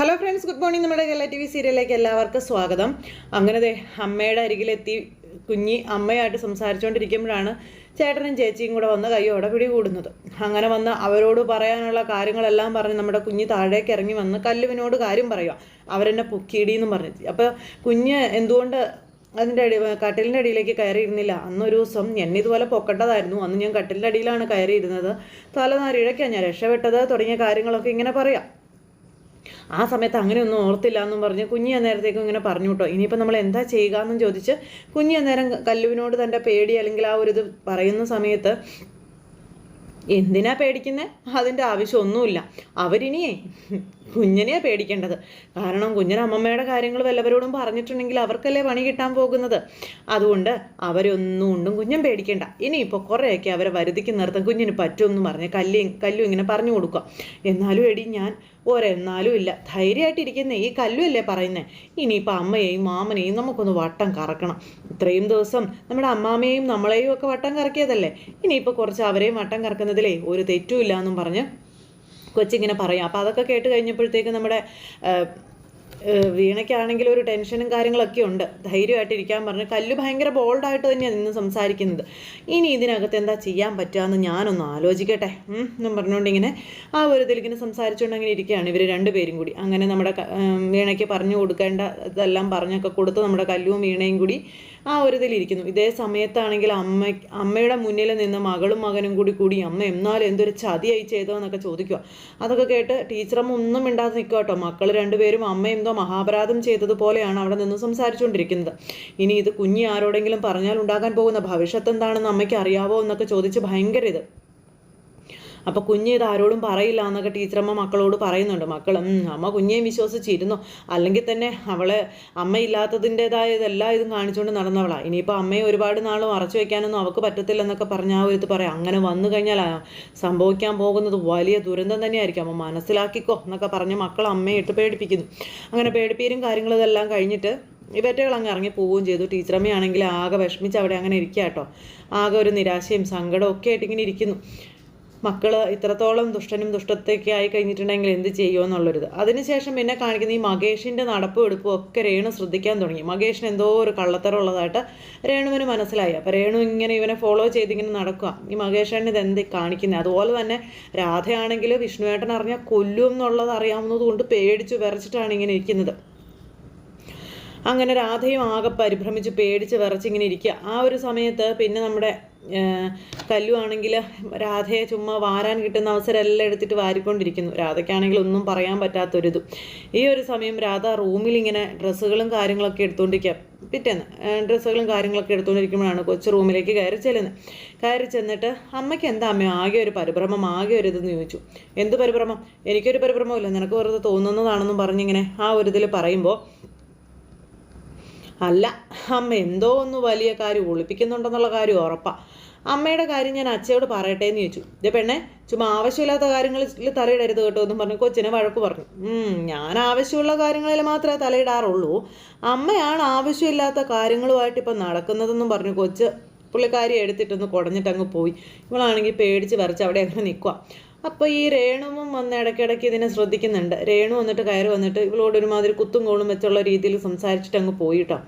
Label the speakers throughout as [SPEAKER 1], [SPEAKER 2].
[SPEAKER 1] Hello friends good morning നമ്മുടെ Kerala T V സീരിയലിലേക്ക് എല്ലാവർക്കും സ്വാഗതം. അങ്ങനെ അമ്മയുടെ അരികിലെത്തി കുഞ്ഞി അമ്മയായിട്ട് സംസാരിച്ചുകൊണ്ടിരിക്കുമ്പോഴാണ് ചേട്ടനും ചേച്ചിയും കൂടെ വന്ന് കൈയോടെ പിടികൂടുന്നത്. അങ്ങനെ വന്ന് അവരോട് പറയാനുള്ള കാര്യങ്ങളെല്ലാം പറഞ്ഞ് നമ്മുടെ കുഞ്ഞ് താഴേക്ക് ഇറങ്ങി വന്ന് കല്ലുവിനോട് കാര്യം പറയുക. അവരെന്നെ പൊക്കിയിടിയെന്നും പറഞ്ഞു. അപ്പോൾ കുഞ്ഞ് എന്തുകൊണ്ട് അതിന്റെ അടി കട്ടിലിന്റെ അടിയിലേക്ക് കയറിയിരുന്നില്ല? അന്നൊരു ദിവസം എന്നെ ഇതുപോലെ പൊക്കേണ്ടതായിരുന്നു. അന്ന് ഞാൻ കട്ടിലിന്റെ അടിയിലാണ് കയറിയിരുന്നത്. തലനാരിഴയ്ക്കാണ് ഞാൻ രക്ഷപ്പെട്ടത് തുടങ്ങിയ കാര്യങ്ങളൊക്കെ ഇങ്ങനെ പറയാം. ആ സമയത്ത് അങ്ങനെയൊന്നും ഓർത്തില്ല എന്നും പറഞ്ഞ് കുഞ്ഞി അന്നേരത്തേക്കും ഇങ്ങനെ പറഞ്ഞു കേട്ടോ ഇനിയിപ്പോൾ നമ്മൾ എന്താ ചെയ്യുക എന്നും ചോദിച്ച് കുഞ്ഞി അന്നേരം കല്ലുവിനോട് തന്റെ പേടി അല്ലെങ്കിൽ ആ ഒരു ഇത് പറയുന്ന സമയത്ത് എന്തിനാ പേടിക്കുന്നത് അതിന്റെ ആവശ്യമൊന്നുമില്ല. അവരിനിയേ കുഞ്ഞിനെയാ പേടിക്കേണ്ടത്. കാരണം കുഞ്ഞിന് അമ്മമ്മയുടെ കാര്യങ്ങൾ വല്ലവരോടും പറഞ്ഞിട്ടുണ്ടെങ്കിൽ അവർക്കല്ലേ പണി കിട്ടാൻ പോകുന്നത്. അതുകൊണ്ട് അവരൊന്നും ഉണ്ടും കുഞ്ഞും പേടിക്കേണ്ട. ഇനിയിപ്പോൾ കുറേയൊക്കെ അവരെ വരുതിക്ക് നിർത്താൻ കുഞ്ഞിന് പറ്റുമെന്ന് പറഞ്ഞ് കല്ലി കല്ലും ഇങ്ങനെ പറഞ്ഞു കൊടുക്കുക. എന്നാലും എടി ഞാൻ ഒരെന്നാലും ഇല്ല. ധൈര്യമായിട്ടിരിക്കുന്ന ഈ കല്ലു അല്ലേ പറയുന്നത് ഇനിയിപ്പോൾ അമ്മയെയും മാമനെയും നമുക്കൊന്ന് വട്ടം കറക്കണം. ഇത്രയും ദിവസം നമ്മുടെ അമ്മാമയെയും നമ്മളെയും ഒക്കെ വട്ടം കറക്കിയതല്ലേ? ഇനിയിപ്പോൾ കുറച്ച് അവരെയും വട്ടം കറക്കുന്നതിലേ ഒരു തെറ്റുമില്ല എന്നും പറഞ്ഞ് കൊച്ചിങ്ങനെ പറയും. അപ്പോൾ അതൊക്കെ കേട്ട് കഴിഞ്ഞപ്പോഴത്തേക്ക് നമ്മുടെ വീണയ്ക്കാണെങ്കിൽ ഒരു ടെൻഷനും കാര്യങ്ങളൊക്കെ ഉണ്ട്. ധൈര്യമായിട്ടിരിക്കാൻ പറഞ്ഞു കല്ല് ഭയങ്കര ബോൾഡായിട്ട് തന്നെയാണ് നിന്ന് സംസാരിക്കുന്നത്. ഇനി ഇതിനകത്ത് എന്താ ചെയ്യാൻ പറ്റുകയെന്ന് ഞാനൊന്ന് ആലോചിക്കട്ടെ. എന്നും പറഞ്ഞുകൊണ്ട് ഇങ്ങനെ ആ ഒരു ഇതിലിങ്ങനെ സംസാരിച്ചുകൊണ്ട് അങ്ങനെ ഇരിക്കുകയാണ് ഇവർ രണ്ടുപേരും കൂടി. അങ്ങനെ നമ്മുടെ വീണയ്ക്ക് പറഞ്ഞു കൊടുക്കേണ്ട ഇതെല്ലാം പറഞ്ഞൊക്കെ കൊടുത്ത് നമ്മുടെ കല്ലും വീണയും കൂടി ആ ഒരു ഇതിലിരിക്കുന്നു ഇതേ സമയത്താണെങ്കിൽ അമ്മ അമ്മയുടെ മുന്നിൽ നിന്ന് മകളും മകനും കൂടി കൂടി അമ്മ എന്നാലും എന്തൊരു ചതിയായി ചെയ്തോ എന്നൊക്കെ ചോദിക്കുക. അതൊക്കെ കേട്ട് ടീച്ചറമ്മ ഒന്നും മിണ്ടാതെ നിൽക്കുക കേട്ടോ. മക്കൾ രണ്ടുപേരും അമ്മ എന്തോ മഹാപരാധം ചെയ്തതുപോലെയാണ് അവിടെ നിന്ന് സംസാരിച്ചുകൊണ്ടിരിക്കുന്നത്. ഇനി ഇത് കുഞ്ഞി ആരോടെങ്കിലും പറഞ്ഞാൽ ഉണ്ടാകാൻ പോകുന്ന ഭവിഷ്യത്ത് എന്താണെന്ന് അമ്മയ്ക്ക് അറിയാവോ എന്നൊക്കെ ചോദിച്ച് ഭയങ്കര ഇത്. അപ്പോൾ കുഞ്ഞ് ഇത് ആരോടും പറയില്ല എന്നൊക്കെ ടീച്ചറമ്മ മക്കളോട് പറയുന്നുണ്ട്. മക്കൾ അമ്മ കുഞ്ഞേയും വിശ്വസിച്ചിരുന്നു. അല്ലെങ്കിൽ തന്നെ അവളെ അമ്മയില്ലാത്തതിന്റെതായ ഇതെല്ലാം ഇതും കാണിച്ചുകൊണ്ട് നടന്നവളാണ് ഇനിയിപ്പോൾ അമ്മയെ ഒരുപാട് നാൾ മറച്ചു വയ്ക്കാനൊന്നും അവൾക്ക് പറ്റത്തില്ലെന്നൊക്കെ പറഞ്ഞ ആ ഒരു പറയാം. അങ്ങനെ വന്നു കഴിഞ്ഞാൽ സംഭവിക്കാൻ പോകുന്നത് വലിയ ദുരന്തം തന്നെയായിരിക്കും. അമ്മ മനസ്സിലാക്കിക്കോ എന്നൊക്കെ പറഞ്ഞ് മക്കൾ അമ്മയെ ഇട്ട് പേടിപ്പിക്കുന്നു. അങ്ങനെ പേടിപ്പീരും കാര്യങ്ങളും ഇതെല്ലാം കഴിഞ്ഞിട്ട് ഇവറ്റകൾ അങ്ങ് ഇറങ്ങി പോവുകയും ചെയ്തു. ടീച്ചറമ്മയാണെങ്കിൽ ആകെ വിഷമിച്ച് അവിടെ അങ്ങനെ ഇരിക്കുക കേട്ടോ ആകെ ഒരു നിരാശയും സങ്കടവും ഒക്കെ ആയിട്ട് ഇങ്ങനെ ഇരിക്കുന്നു. മക്കൾ ഇത്രത്തോളം ദുഷ്ടനും ദുഷ്ടത്തൊക്കെ ആയി കഴിഞ്ഞിട്ടുണ്ടെങ്കിൽ എന്ത് ചെയ്യുമോ എന്നുള്ളൊരിത്. അതിനുശേഷം പിന്നെ കാണിക്കുന്ന ഈ മകേഷിന്റെ നടപ്പും എടുപ്പും ഒക്കെ രേണു ശ്രദ്ധിക്കാൻ തുടങ്ങി. മകേഷിന് എന്തോ ഒരു കള്ളത്തരമുള്ളതായിട്ട് രേണുവിന് മനസ്സിലായി. അപ്പോൾ രേണു ഇങ്ങനെ ഇവനെ ഫോളോ ചെയ്തിങ്ങനെ നടക്കുക ഈ മകേഷേട്ടൻ ഇത് എന്ത് കാണിക്കുന്നത് അതുപോലെ തന്നെ രാധയാണെങ്കിൽ വിഷ്ണുവേട്ടൻ അറിഞ്ഞാൽ കൊല്ലും എന്നുള്ളത് അറിയാവുന്നത് കൊണ്ട് പേടിച്ചു വിറച്ചിട്ടാണ് ഇങ്ങനെ ഇരിക്കുന്നത്. അങ്ങനെ രാധയും ആകെ പരിഭ്രമിച്ച് പേടിച്ച് വിറച്ചിങ്ങനെ ഇരിക്കുക. ആ ഒരു സമയത്ത് പിന്നെ നമ്മുടെ കല്ലു ആണെങ്കിൽ രാധയെ ചുമ്മാ വാരാൻ കിട്ടുന്ന അവസരം എല്ലാം എടുത്തിട്ട് വാരിക്കൊണ്ടിരിക്കുന്നു. രാധയ്ക്കാണെങ്കിൽ ഒന്നും പറയാൻ പറ്റാത്തൊരിതും. ഈ ഒരു സമയം രാധ റൂമിൽ ഇങ്ങനെ ഡ്രസ്സുകളും കാര്യങ്ങളൊക്കെ എടുത്തുകൊണ്ടിരിക്കുക പിറ്റേന്ന് ഡ്രസ്സുകളും കാര്യങ്ങളൊക്കെ എടുത്തുകൊണ്ടിരിക്കുമ്പോഴാണ് കൊച്ചു റൂമിലേക്ക് കയറി ചെല്ലുന്നത്. കയറി ചെന്നിട്ട് അമ്മയ്ക്ക് എന്താ അമ്മ ആകെ ഒരു പരിഭ്രമം ആകെ ഒരു ഇതെന്ന് ചോദിച്ചു. എന്ത് പരിഭ്രമം? എനിക്കൊരു പരിഭ്രമമില്ല നിനക്ക് വെറുതെ തോന്നുന്നതാണെന്നും പറഞ്ഞിങ്ങനെ ആ ഒരു ഇതിൽ പറയുമ്പോൾ അല്ല അമ്മ എന്തോ ഒന്ന് വലിയ കാര്യം ഒളിപ്പിക്കുന്നുണ്ടെന്നുള്ള കാര്യം ഉറപ്പാണ് അമ്മയുടെ കാര്യം ഞാൻ അച്ഛയോട് പറയട്ടെ എന്ന് ചോദിച്ചു. ഇതേ പെണ്ണെ ചുമ്മാ ആവശ്യമില്ലാത്ത കാര്യങ്ങളിൽ തലയിടരുത് കേട്ടോ എന്നും പറഞ്ഞു. കൊച്ചിനെ വഴക്ക് പറഞ്ഞു. ഞാൻ ആവശ്യമുള്ള കാര്യങ്ങളിൽ മാത്രമേ തലയിടാറുള്ളൂ. അമ്മയാണ് ആവശ്യമില്ലാത്ത കാര്യങ്ങളുമായിട്ട് ഇപ്പം നടക്കുന്നതെന്നും പറഞ്ഞു കൊച്ച്. പുള്ളിക്കാരി എടുത്തിട്ടൊന്ന് കുടഞ്ഞിട്ട് അങ്ങ് പോയി. ഇവളാണെങ്കിൽ പേടിച്ച് വരച്ച് അവിടെ അങ്ങനെ നിൽക്കുക അപ്പോൾ ഈ രേണുവും വന്ന് ഇടയ്ക്കിടയ്ക്ക് ഇതിനെ ശ്രദ്ധിക്കുന്നുണ്ട്. രേണു വന്നിട്ട് കയറി വന്നിട്ട് ഇവളോട് ഒരുമാതിരി കുത്തും കോളും വെച്ചുള്ള രീതിയിൽ സംസാരിച്ചിട്ട് അങ്ങ് പോയിട്ടോ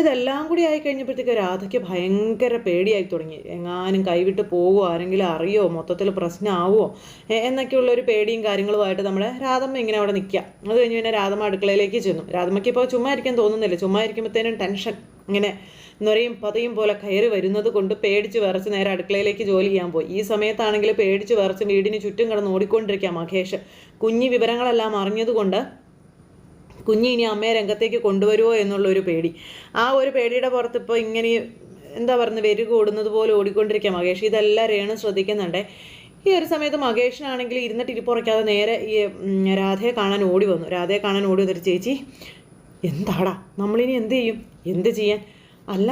[SPEAKER 1] ഇതെല്ലാം കൂടി ആയി കഴിഞ്ഞപ്പോഴത്തേക്ക് രാധയ്ക്ക് ഭയങ്കര പേടിയായി തുടങ്ങി. എങ്ങാനും കൈവിട്ട് പോകുമോ ആരെങ്കിലും അറിയോ മൊത്തത്തിൽ പ്രശ്നമാവുമോ എന്നൊക്കെയുള്ള ഒരു പേടിയും കാര്യങ്ങളുമായിട്ട് നമ്മുടെ രാധമ്മ ഇങ്ങനെ അവിടെ നിൽക്കുക. അത് കഴിഞ്ഞ് പിന്നെ രാധമ്മ അടുക്കളയിലേക്ക് ചെന്നു. രാധമ്മയ്ക്ക് ഇപ്പോൾ ചുമ്മാ ഇരിക്കാൻ തോന്നുന്നില്ല. ചുമ്മാ ഇരിക്കുമ്പോഴത്തേനും ടെൻഷൻ ഇങ്ങനെ നൊരയും പതയും പോലെ കയറി വരുന്നത് കൊണ്ട് പേടിച്ച് വിറച്ച് നേരെ അടുക്കളയിലേക്ക് ജോലി ചെയ്യാൻ പോയി. ഈ സമയത്താണെങ്കിൽ പേടിച്ച് വിറച്ച് വീടിന് ചുറ്റും കിടന്ന് ഓടിക്കൊണ്ടിരിക്കുക മഹേഷ്. കുഞ്ഞി വിവരങ്ങളെല്ലാം അറിഞ്ഞതുകൊണ്ട് കുഞ്ഞി ഇനി അമ്മയെ രംഗത്തേക്ക് കൊണ്ടുവരുമോ എന്നുള്ളൊരു പേടി. ആ ഒരു പേടിയുടെ പുറത്ത് ഇപ്പോൾ ഇങ്ങനെ എന്താ പറയുന്നത് വെരുക ഓടുന്നത് പോലെ ഓടിക്കൊണ്ടിരിക്കുക മഹേഷ്. ഇതെല്ലാം രേണു ശ്രദ്ധിക്കുന്നുണ്ടേ. ഈ ഒരു സമയത്ത് മഹേഷിനാണെങ്കിൽ ഇരുന്നിട്ട് ഇരിപ്പുറയ്ക്കാതെ നേരെ ഈ രാധയെ കാണാൻ ഓടി വന്നു. രാധയെ കാണാൻ ഓടി വന്നിട്ട് ചേച്ചി എന്താടാ? നമ്മളിനി എന്ത് ചെയ്യും? എന്ത് ചെയ്യാൻ? അല്ല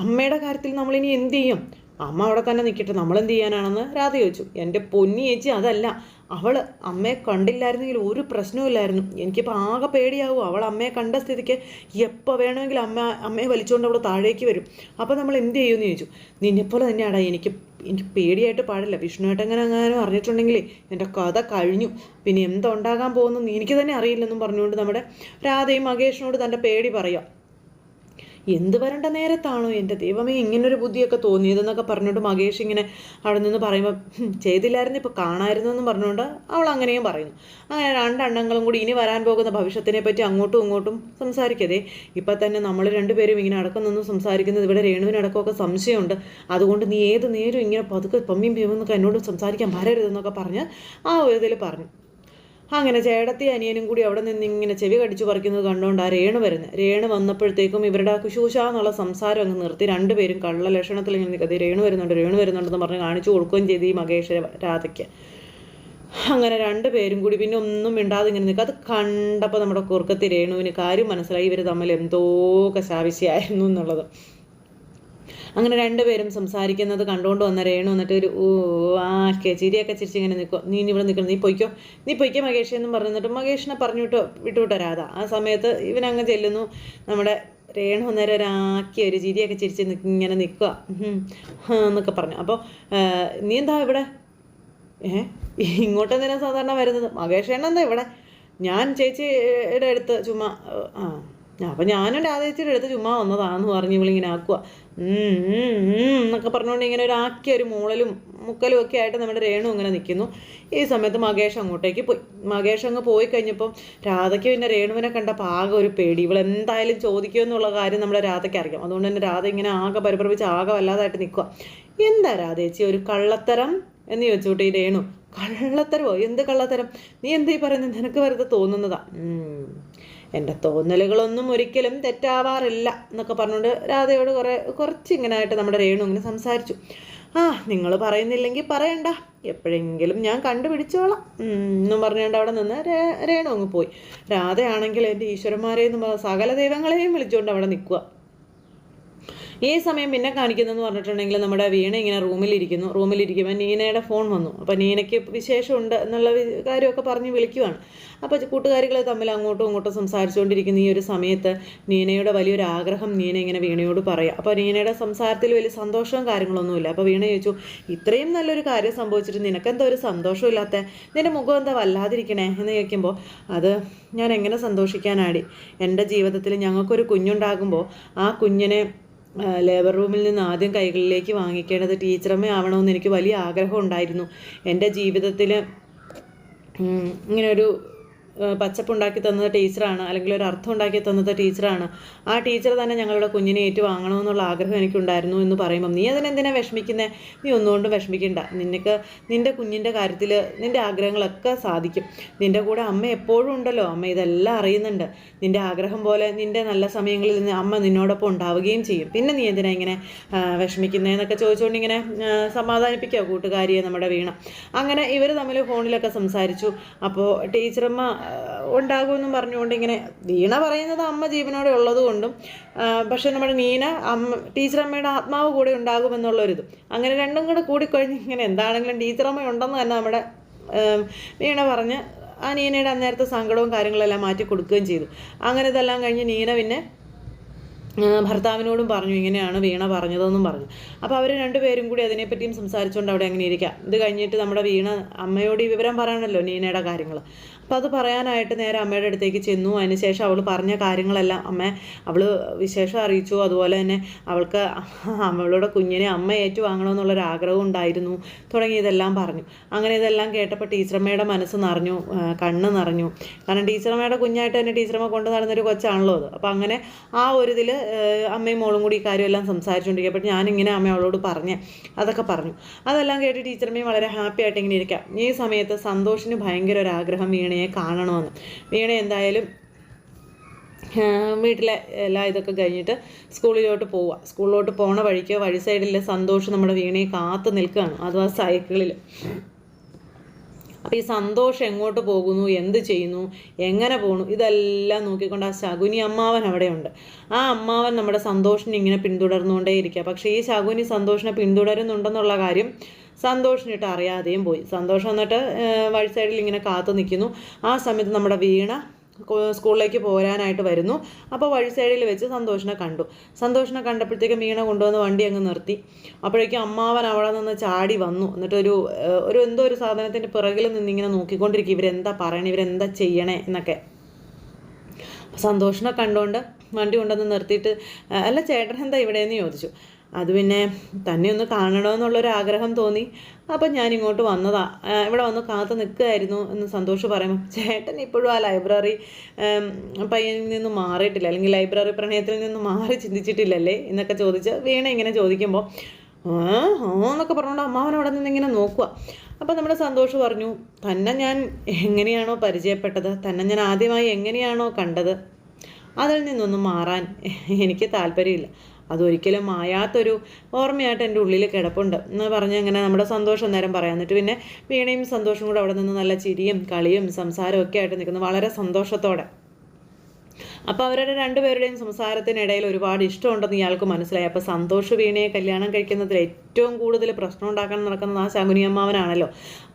[SPEAKER 1] അമ്മയുടെ കാര്യത്തിൽ നമ്മളിനി എന്ത് ചെയ്യും? അമ്മ അവിടെ തന്നെ നിൽക്കട്ടെ നമ്മൾ എന്ത് ചെയ്യാനാണെന്ന് രാധ ചോദിച്ചു. എന്റെ പൊന്നി ചേച്ചി അതല്ല അവൾ അമ്മയെ കണ്ടില്ലായിരുന്നെങ്കിൽ ഒരു പ്രശ്നവുമില്ലായിരുന്നു എനിക്കിപ്പോൾ ആകെ പേടിയാവും അവൾ അമ്മയെ കണ്ട സ്ഥിതിക്ക് എപ്പോൾ വേണമെങ്കിലും അമ്മ അമ്മയെ വലിച്ചുകൊണ്ട് അവൾ താഴേക്ക് വരും. അപ്പോൾ നമ്മൾ എന്ത് ചെയ്യുമെന്ന് ചോദിച്ചു. നിന്നെപ്പോലെ തന്നെയാടാ എനിക്ക് എനിക്ക് പേടിയായിട്ട് പാടില്ല. വിഷ്ണുവേട്ടങ്ങനെ അങ്ങനെ അറിഞ്ഞിട്ടുണ്ടെങ്കിൽ എന്റെ കഥ കഴിഞ്ഞു. പിന്നെ എന്തുണ്ടാകാൻ പോകുന്നു എനിക്ക് തന്നെ അറിയില്ലെന്നും പറഞ്ഞുകൊണ്ട് നമ്മുടെ രാധയും മകേഷിനോട് തന്റെ പേടി പറയാം എന്ത് വരേണ്ട നേരത്താണോ എന്റെ ദൈവമേ ഇങ്ങനൊരു ബുദ്ധിയൊക്കെ തോന്നിയതെന്നൊക്കെ പറഞ്ഞുകൊണ്ട് മകേഷ് ഇങ്ങനെ അവിടെ നിന്ന് പറയുമ്പോൾ ചെയ്തില്ലായിരുന്നു ഇപ്പോൾ കാണായിരുന്നു എന്ന് പറഞ്ഞുകൊണ്ട് അവൾ അങ്ങനെയും പറയുന്നു. അങ്ങനെ രണ്ടെണ്ണങ്ങളും കൂടി ഇനി വരാൻ പോകുന്ന ഭവിഷ്യത്തിനെ പറ്റി അങ്ങോട്ടും ഇങ്ങോട്ടും സംസാരിക്കതേ ഇപ്പം തന്നെ നമ്മൾ രണ്ടുപേരും ഇങ്ങനെ അടക്കം നിന്ന് സംസാരിക്കുന്നത് ഇവിടെ രേണുവിനടക്കമൊക്കെ സംശയമുണ്ട്. അതുകൊണ്ട് നീ ഏത് നേരം ഇങ്ങനെ പതുക്കെ പമ്മിയും പിമ്മെന്നൊക്കെ എന്നോട് സംസാരിക്കാൻ വരരുതെന്നൊക്കെ പറഞ്ഞ് ആ ഒരു ഇതിൽ പറഞ്ഞു. അങ്ങനെ ചേടത്തി അനിയനും കൂടി അവിടെ നിന്ന് ഇങ്ങനെ ചെവി കടിച്ചു പറിക്കുന്നത് കണ്ടുകൊണ്ട് ആ രേണു വരുന്നത് രേണു വന്നപ്പോഴത്തേക്കും ഇവരുടെ കുശൂശ എന്നുള്ള സംസാരം അങ്ങ് നിർത്തി. രണ്ടുപേരും കള്ള ലക്ഷണത്തിൽ ഇങ്ങനെ നിൽക്കുന്നത് രേണു വരുന്നുണ്ട് രേണു വരുന്നുണ്ടെന്ന് പറഞ്ഞ് കാണിച്ചു കൊടുക്കുകയും ചെയ്തു ഈ മകേഷ് രാധയ്ക്ക്. അങ്ങനെ രണ്ടുപേരും കൂടി പിന്നെ ഒന്നും മിണ്ടാതെ ഇങ്ങനെ നിൽക്കുക അത് കണ്ടപ്പോൾ നമ്മുടെ കുറുക്കത്തി രേണുവിന് കാര്യം മനസ്സിലായി. ഇവർ തമ്മിൽ എന്തോ കശാവിശയായിരുന്നു എന്നുള്ളത്. അങ്ങനെ രണ്ടുപേരും സംസാരിക്കുന്നത് കണ്ടുകൊണ്ട് വന്ന രേണു എന്നിട്ട് ഒരു ഓ ആ ചിരിയൊക്കെ ചിരിച്ച് ഇങ്ങനെ നിൽക്കുക നീ ഇവിടെ നിൽക്കണം നീ പൊയ്ക്കോ. നീ പൊയ്ക്കോ മകേഷ് എന്നും പറഞ്ഞിട്ട് മകേഷിനെ പറഞ്ഞു വിട്ടോ വിട്ടുവിട്ടോ രാധ. ആ സമയത്ത് ഇവനങ്ങ് ചെല്ലുന്നു. നമ്മുടെ രേണു അന്നേരം ഒരാക്കി ഒരു ചിരിയൊക്കെ ചിരിച്ച് ഇങ്ങനെ നിൽക്കുക എന്നൊക്കെ പറഞ്ഞു. അപ്പോൾ നീ എന്താ ഇവിടെ? ഏഹ് ഇങ്ങോട്ടെന്തിനാ സാധാരണ വരുന്നത്? മകേഷ് എന്താ ഇവിടെ? ഞാൻ ചേച്ചിയുടെ അടുത്ത് ചുമ്മാ ആ അപ്പം ഞാനും രാധേച്ചിയുടെ അടുത്ത് ചുമ്മാ വന്നതാണെന്ന് പറഞ്ഞ് ഇവളിങ്ങനെ ആക്കുക എന്നൊക്കെ പറഞ്ഞുകൊണ്ട് ഇങ്ങനെ ഒരു ആക്കിയ ഒരു മൂളലും മുക്കലും ഒക്കെ ആയിട്ട് നമ്മുടെ രേണു ഇങ്ങനെ നിൽക്കുന്നു ഈ സമയത്ത് മകേഷ് അങ്ങോട്ടേക്ക് പോയി. മകേഷ് അങ്ങ് പോയി കഴിഞ്ഞപ്പം രാധയ്ക്ക് പിന്നെ രേണുവിനെ കണ്ട പാകം ഒരു പേടി. ഇവൾ എന്തായാലും ചോദിക്കുമെന്നുള്ള കാര്യം നമ്മുടെ രാധയ്ക്ക് അറിയാം. അതുകൊണ്ട് തന്നെ രാധ ഇങ്ങനെ ആകെ പരിഭ്രമിച്ച് ആകെ വല്ലാതായിട്ട് നിൽക്കുക എന്താ രാധേച്ചി ഒരു കള്ളത്തരം? എന്ന് ചോദിച്ചോട്ടെ ഈ രേണു. കള്ളത്തരമോ? എന്ത് കള്ളത്തരം? നീ എന്തായി പറയുന്നത് നിനക്ക് വെറുതെ തോന്നുന്നതാ. എന്റെ തോന്നലുകളൊന്നും ഒരിക്കലും തെറ്റാവാറില്ല എന്നൊക്കെ പറഞ്ഞുകൊണ്ട് രാധയോട് കുറേ ആയിട്ട് നമ്മുടെ രേണു ഇങ്ങനെ സംസാരിച്ചു. ആ നിങ്ങൾ പറയുന്നില്ലെങ്കിൽ പറയണ്ട. എപ്പോഴെങ്കിലും ഞാൻ കണ്ടുപിടിച്ചോളാം. എന്നും പറഞ്ഞുകൊണ്ട് അവിടെ നിന്ന് രേണു അങ്ങ് പോയി. രാധയാണെങ്കിൽ എന്റെ ഈശ്വരന്മാരെയും സകല ദൈവങ്ങളെയും വിളിച്ചുകൊണ്ട് അവിടെ നിൽക്കുക. ഈ സമയം പിന്നെ കാണിക്കുന്നതെന്ന് പറഞ്ഞിട്ടുണ്ടെങ്കിൽ നമ്മുടെ വീണ ഇങ്ങനെ റൂമിലിരിക്കുന്നു. റൂമിലിരിക്കുമ്പോൾ നീനയുടെ ഫോൺ വന്നു. അപ്പോൾ നീനയ്ക്ക് വിശേഷമുണ്ട് എന്നുള്ള കാര്യമൊക്കെ പറഞ്ഞ് വിളിക്കുവാണ്. അപ്പോൾ കൂട്ടുകാരികൾ തമ്മിൽ അങ്ങോട്ടും ഇങ്ങോട്ടും സംസാരിച്ചുകൊണ്ടിരിക്കുന്ന ഈ ഒരു സമയത്ത് നീനയുടെ വലിയൊരു ആഗ്രഹം നീന ഇങ്ങനെ വീണയോട് പറയാം. അപ്പോൾ നീനയുടെ സംസാരത്തിൽ വലിയ സന്തോഷവും കാര്യങ്ങളൊന്നുമില്ല. അപ്പോൾ വീണ ചോദിച്ചു ഇത്രയും നല്ലൊരു കാര്യം സംഭവിച്ചിട്ട് നിനക്കെന്തോ ഒരു സന്തോഷമില്ലാത്ത? നിന്റെ മുഖം എന്താ വല്ലാതിരിക്കണേ? എന്ന് ചോദിക്കുമ്പോൾ അത് ഞാൻ എങ്ങനെ സന്തോഷിക്കാനാടി? എന്റെ ജീവിതത്തിൽ ഞങ്ങൾക്കൊരു കുഞ്ഞുണ്ടാകുമ്പോൾ ആ കുഞ്ഞിനെ ലേബർ റൂമിൽ നിന്ന് ആദ്യം കൈകളിലേക്ക് വാങ്ങിക്കേണ്ടത് ടീച്ചറമ്മ ആവണമെന്ന് എനിക്ക് വലിയ ആഗ്രഹം ഉണ്ടായിരുന്നു. എന്റെ ജീവിതത്തിൽ ഇങ്ങനെ ഒരു പച്ചപ്പുണ്ടാക്കി തന്നത് ടീച്ചറാണ് അല്ലെങ്കിൽ ഒരു അർത്ഥം ഉണ്ടാക്കി തന്നത് ടീച്ചറാണ്. ആ ടീച്ചർ തന്നെ ഞങ്ങളുടെ കുഞ്ഞിനെ ഏറ്റു വാങ്ങണമെന്നുള്ള ആഗ്രഹം എനിക്കുണ്ടായിരുന്നു എന്ന് പറയുമ്പം നീ അതിനെന്തിനാ വിഷമിക്കുന്നത് നീ ഒന്നുകൊണ്ടും വിഷമിക്കണ്ട. നിനക്ക് നിന്റെ കുഞ്ഞിന്റെ കാര്യത്തിൽ നിന്റെ ആഗ്രഹങ്ങളൊക്കെ സാധിക്കും. നിന്റെ കൂടെ അമ്മ എപ്പോഴും ഉണ്ടല്ലോ. അമ്മ ഇതെല്ലാം അറിയുന്നുണ്ട്. നിന്റെ ആഗ്രഹം പോലെ നിന്റെ നല്ല സമയങ്ങളിൽ നിന്ന് അമ്മ നിന്നോടൊപ്പം ഉണ്ടാവുകയും ചെയ്യും. പിന്നെ നീ എന്തിനാ ഇങ്ങനെ വിഷമിക്കുന്നതെന്നൊക്കെ ചോദിച്ചുകൊണ്ട് ഇങ്ങനെ സമാധാനിപ്പിക്കുക കൂട്ടുകാരിയെ നമ്മുടെ വീണ. അങ്ങനെ ഇവർ തമ്മിൽ ഫോണിലൊക്കെ സംസാരിച്ചു. അപ്പോൾ ടീച്ചറമ്മ ഉണ്ടാകുമെന്നും പറഞ്ഞുകൊണ്ട് ഇങ്ങനെ വീണ പറയുന്നത് അമ്മ ജീവനോടെ ഉള്ളതുകൊണ്ടും പക്ഷെ നമ്മുടെ നീന അമ്മ ടീച്ചറമ്മയുടെ ആത്മാവ് കൂടെ ഉണ്ടാകുമെന്നുള്ളൊരിതും. അങ്ങനെ രണ്ടും കൂടെ കൂടിക്കഴിഞ്ഞ് ഇങ്ങനെ എന്താണെങ്കിലും ടീച്ചറമ്മ ഉണ്ടെന്ന് തന്നെ നമ്മുടെ വീണ പറഞ്ഞ് ആ നീനയുടെ അന്നേരത്തെ സങ്കടവും കാര്യങ്ങളെല്ലാം മാറ്റി കൊടുക്കുകയും ചെയ്തു. അങ്ങനെ ഇതെല്ലാം കഴിഞ്ഞ് നീന പിന്നെ ഭർത്താവിനോടും പറഞ്ഞു ഇങ്ങനെയാണ് വീണ പറഞ്ഞതെന്നും പറഞ്ഞു. അപ്പോൾ അവർ രണ്ടുപേരും കൂടി അതിനെപ്പറ്റിയും സംസാരിച്ചുകൊണ്ട് അവിടെ അങ്ങനെ ഇരിക്കാം. ഇത് കഴിഞ്ഞിട്ട് നമ്മുടെ വീണ അമ്മയോട് ഈ വിവരം പറയണമല്ലോ നീനയുടെ കാര്യങ്ങൾ അപ്പോൾ അത് പറയാനായിട്ട് നേരെ അമ്മയുടെ അടുത്തേക്ക് ചെന്നു. അതിനുശേഷം അവൾ പറഞ്ഞ കാര്യങ്ങളെല്ലാം അമ്മ അവൾ വിശേഷം അറിയിച്ചു. അതുപോലെ തന്നെ അവൾക്ക് അവളുടെ കുഞ്ഞിനെ അമ്മ ഏറ്റുവാങ്ങണമെന്നുള്ളൊരു ആഗ്രഹം ഉണ്ടായിരുന്നു. തുടങ്ങി ഇതെല്ലാം പറഞ്ഞു. അങ്ങനെ ഇതെല്ലാം കേട്ടപ്പോൾ ടീച്ചറമ്മയുടെ മനസ്സ് നിറഞ്ഞു കണ്ണ് നിറഞ്ഞു. കാരണം ടീച്ചറമ്മയുടെ കുഞ്ഞായിട്ട് തന്നെ ടീച്ചറമ്മ കൊണ്ട് നടന്നൊരു കൊച്ചാണല്ലോ അത്. അപ്പോൾ അങ്ങനെ ആ ഒരു ഇതിൽ അമ്മയും മോളും കൂടി ഈ കാര്യമെല്ലാം സംസാരിച്ചുകൊണ്ടിരിക്കുക ഞാനിങ്ങനെ അമ്മ അവളോട് പറഞ്ഞേ അതൊക്കെ പറഞ്ഞു. അതെല്ലാം കേട്ട് ടീച്ചറമ്മയും വളരെ ഹാപ്പി ആയിട്ട് ഇങ്ങനെ ഇരിക്കാം. ഈ സമയത്ത് സന്തോഷിന് ഭയങ്കര ഒരു ആഗ്രഹം വീണയെ കാണണമെന്ന്. വീണ എന്തായാലും വീട്ടിലെ എല്ലാ ഇതൊക്കെ കഴിഞ്ഞിട്ട് സ്കൂളിലോട്ട് പോവുക സ്കൂളിലോട്ട് പോണ വഴിക്ക് വഴി സൈഡിലെ സന്തോഷം നമ്മുടെ വീണയെ കാത്തു നിൽക്കുകയാണ്. അഥവാ സൈക്കിളിൽ അപ്പോൾ ഈ സന്തോഷം എങ്ങോട്ട് പോകുന്നു? എന്ത് ചെയ്യുന്നു? എങ്ങനെ പോകുന്നു ഇതെല്ലാം നോക്കിക്കൊണ്ട് ആ ശകുനി അമ്മാവൻ അവിടെയുണ്ട്. ആ അമ്മാവൻ നമ്മുടെ സന്തോഷിനെ ഇങ്ങനെ പിന്തുടർന്നുകൊണ്ടേയിരിക്കുക. പക്ഷേ ഈ ശകുനി സന്തോഷിനെ പിന്തുടരുന്നുണ്ടെന്നുള്ള കാര്യം സന്തോഷിനിട്ട് അറിയാതെയും പോയി. സന്തോഷം എന്നിട്ട് വഴി സൈഡിൽ ഇങ്ങനെ കാത്തു നിൽക്കുന്നു. ആ സമയത്ത് നമ്മുടെ വീണ സ്കൂളിലേക്ക് പോരാനായിട്ട് വരുന്നു. അപ്പോൾ വഴി സൈഡിൽ വെച്ച് സന്തോഷിനെ കണ്ടു. സന്തോഷിനെ കണ്ടപ്പോഴത്തേക്കും മീണ കൊണ്ടുവന്ന് വണ്ടി അങ്ങ് നിർത്തി. അപ്പോഴേക്കും അമ്മാവൻ അവിടെ നിന്ന് ചാടി വന്നു. എന്നിട്ടൊരു ഒരു എന്തോ ഒരു സാധനത്തിന്റെ പിറകിൽ നിന്നിങ്ങനെ നോക്കിക്കൊണ്ടിരിക്കും. ഇവരെന്താ പറയണേ? ഇവരെന്താ ചെയ്യണേ? എന്നൊക്കെ. സന്തോഷിനെ കണ്ടുകൊണ്ട് വണ്ടി കൊണ്ടുവന്ന് നിർത്തിയിട്ട് അല്ല ചേട്ടൻ എന്താ ഇവിടെയെന്ന് ചോദിച്ചു. അത് പിന്നെ തന്നെ ഒന്ന് കാണണമെന്നുള്ളൊരാഗ്രഹം തോന്നി. അപ്പം ഞാൻ ഇങ്ങോട്ട് വന്നതാ ഇവിടെ വന്ന് കാത്തു നിൽക്കുകയായിരുന്നു എന്ന് സന്തോഷ് പറയുമ്പോൾ ചേട്ടൻ ഇപ്പോഴും ആ ലൈബ്രറി പയ്യനിൽ നിന്ന് മാറിയിട്ടില്ല. അല്ലെങ്കിൽ ലൈബ്രറി പ്രണയത്തിൽ നിന്ന് മാറി ചിന്തിച്ചിട്ടില്ലല്ലേ? എന്നൊക്കെ ചോദിച്ച് വീണ ഇങ്ങനെ ചോദിക്കുമ്പോൾ ആ എന്നൊക്കെ പറഞ്ഞുകൊണ്ട് അമ്മാവൻ അവിടെ നിന്ന് ഇങ്ങനെ നോക്കുക അപ്പോൾ നമ്മുടെ സന്തോഷ് പറഞ്ഞു തന്നെ ഞാൻ എങ്ങനെയാണോ പരിചയപ്പെട്ടത്? തന്നെ ഞാൻ ആദ്യമായി എങ്ങനെയാണോ കണ്ടത്? അതിൽ നിന്നൊന്നും മാറാൻ എനിക്ക് താല്പര്യമില്ല. അതൊരിക്കലും മായാത്തൊരു ഓർമ്മയായിട്ട് എന്റെ ഉള്ളിൽ കിടപ്പുണ്ട്. എന്ന് പറഞ്ഞ് അങ്ങനെ നമ്മുടെ സന്തോഷം നേരം പറയാം. എന്നിട്ട് പിന്നെ വീണയും സന്തോഷവും കൂടെ അവിടെ നിന്ന് നല്ല ചിരിയും കളിയും സംസാരവും ഒക്കെ ആയിട്ട് നിൽക്കുന്നു. വളരെ സന്തോഷത്തോടെ. അപ്പോൾ അവരുടെ രണ്ടുപേരുടെയും സംസാരത്തിനിടയിൽ ഒരുപാട് ഇഷ്ടമുണ്ടെന്ന് ഇയാൾക്ക് മനസ്സിലായി. അപ്പോൾ സന്തോഷ് വീണയെ കല്യാണം കഴിക്കുന്നതിൽ ഏറ്റവും കൂടുതൽ പ്രശ്നം ഉണ്ടാക്കാൻ നടക്കുന്നത് ആ ശകുനി അമ്മാവനാണല്ലോ.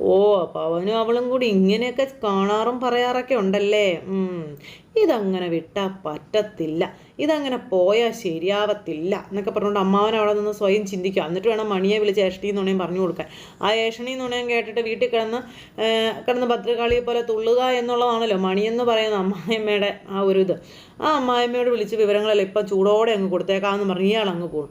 [SPEAKER 1] ഓ അപ്പോൾ അവനും അവളും കൂടി ഇങ്ങനെയൊക്കെ കാണാറും പറയാറൊക്കെ ഉണ്ടല്ലേ. ഇതങ്ങനെ വിട്ടാൽ പറ്റത്തില്ല. ഇതങ്ങനെ പോയാൽ ശരിയാവത്തില്ല എന്നൊക്കെ പറഞ്ഞുകൊണ്ട് അമ്മാവൻ അവിടെ നിന്ന് സ്വയം ചിന്തിക്കുക എന്നിട്ട് വേണം മണിയെ വിളിച്ച് ഏഷണി നുണയും പറഞ്ഞു കൊടുക്കാൻ. ആ ഏഷണി നുണയും കേട്ടിട്ട് വീട്ടിൽ കിടന്ന് കിടന്ന് ഭദ്രകാളിയെ പോലെ തുള്ളുക എന്നുള്ളതാണല്ലോ മണിയെന്ന് പറയുന്ന അമ്മായിമ്മയുടെ ആ ഒരു ഇത്. ആ അമ്മായിമ്മയോട് വിളിച്ച് വിവരങ്ങളെല്ലാം ഇപ്പം ചൂടോടെ അങ്ങ് കൊടുത്തേക്കാമെന്ന് പറഞ്ഞ് ഇയാൾ അങ്ങ് പോകും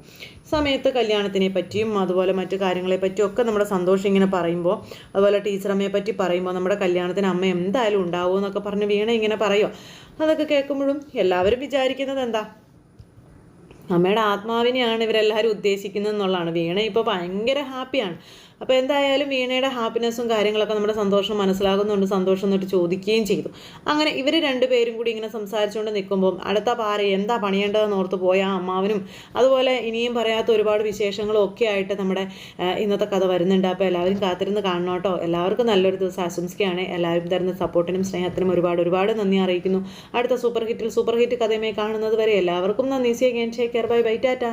[SPEAKER 1] സമയത്ത് കല്യാണത്തിനെ പറ്റിയും അതുപോലെ മറ്റു കാര്യങ്ങളെ പറ്റിയും ഒക്കെ നമ്മുടെ സന്തോഷം ഇങ്ങനെ പറയുമ്പോൾ അതുപോലെ ടീച്ചറമ്മയെ പറ്റി പറയുമ്പോൾ നമ്മുടെ കല്യാണത്തിന് അമ്മ എന്തായാലും ഉണ്ടാവുമോ എന്നൊക്കെ പറഞ്ഞ് വീണ ഇങ്ങനെ പറയുമോ അതൊക്കെ കേൾക്കുമ്പോഴും എല്ലാവരും വിചാരിക്കുന്നത് എന്താ? അമ്മയുടെ ആത്മാവിനെയാണ് ഇവരെല്ലാവരും ഉദ്ദേശിക്കുന്നത് എന്നുള്ളതാണ് വീണ ഇപ്പോൾ ഭയങ്കര ഹാപ്പിയാണ്. അപ്പോൾ എന്തായാലും വീണയുടെ ഹാപ്പിനെസ്സും കാര്യങ്ങളൊക്കെ നമ്മുടെ സന്തോഷം മനസ്സിലാകുന്നുണ്ട് സന്തോഷം എന്നിട്ട് ചോദിക്കുകയും ചെയ്തു. അങ്ങനെ ഇവർ രണ്ടുപേരും കൂടി ഇങ്ങനെ സംസാരിച്ചുകൊണ്ട് നിൽക്കുമ്പോൾ അടുത്ത പാറ എന്താ പണിയേണ്ടതെന്ന് ഓർത്ത് പോയ അമ്മാവനും അതുപോലെ ഇനിയും പറയാത്ത ഒരുപാട് വിശേഷങ്ങളും ഒക്കെ ആയിട്ട് നമ്മുടെ ഇന്നത്തെ കഥ വരുന്നുണ്ട്. അപ്പോൾ എല്ലാവരും കാത്തിരുന്ന് കാണണം കേട്ടോ. എല്ലാവർക്കും നല്ലൊരു ദിവസം ആശംസിക്കുകയാണ്. എല്ലാവരും തരുന്ന സപ്പോർട്ടിനും സ്നേഹത്തിനും ഒരുപാട് ഒരുപാട് നന്ദി അറിയിക്കുന്നു. അടുത്ത സൂപ്പർ ഹിറ്റിൽ സൂപ്പർ ഹിറ്റ് കഥയുമായി കാണുന്നത് വരെ എല്ലാവർക്കും നന്ദി. See again take care bye bye tata